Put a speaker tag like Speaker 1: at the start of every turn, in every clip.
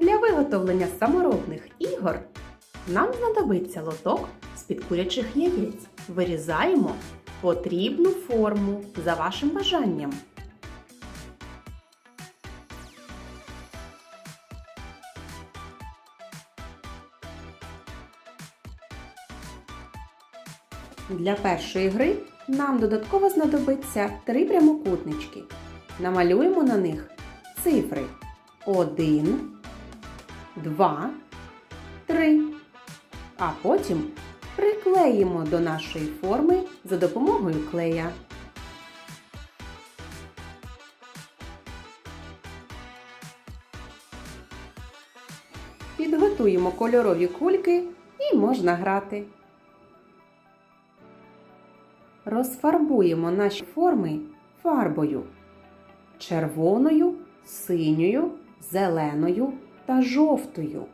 Speaker 1: Для виготовлення саморобних ігор нам знадобиться лоток з-під курячих яєць. Вирізаємо потрібну форму за вашим бажанням. Для першої гри нам додатково знадобиться три прямокутнички. Намалюємо на них цифри 1, 2, 3. А потім приклеїмо до нашої форми за допомогою клея. Підготуємо кольорові кульки і можна грати. Розфарбуємо наші форми фарбою червоною, синьою, зеленою та жовтою.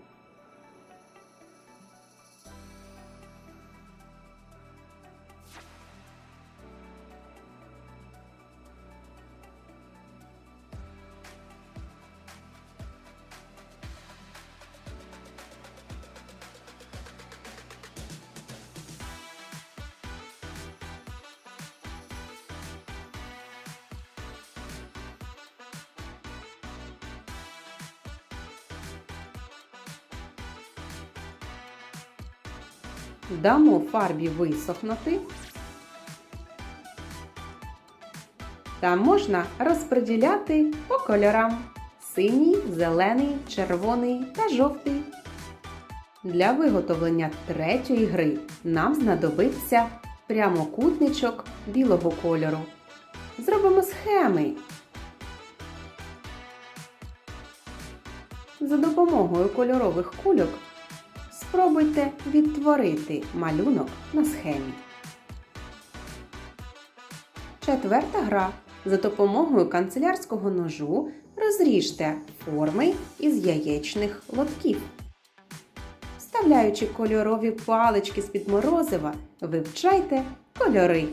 Speaker 1: Дамо фарбі висохнути. Та можна розподіляти по кольорам синій, зелений, червоний та жовтий. Для виготовлення третьої гри нам знадобиться прямокутничок білого кольору. Зробимо схеми. За допомогою кольорових кульок спробуйте відтворити малюнок на схемі. Четверта гра. За допомогою канцелярського ножу розріжте форми із яєчних лотків. Вставляючи кольорові палички з-під морозива, вивчайте кольори.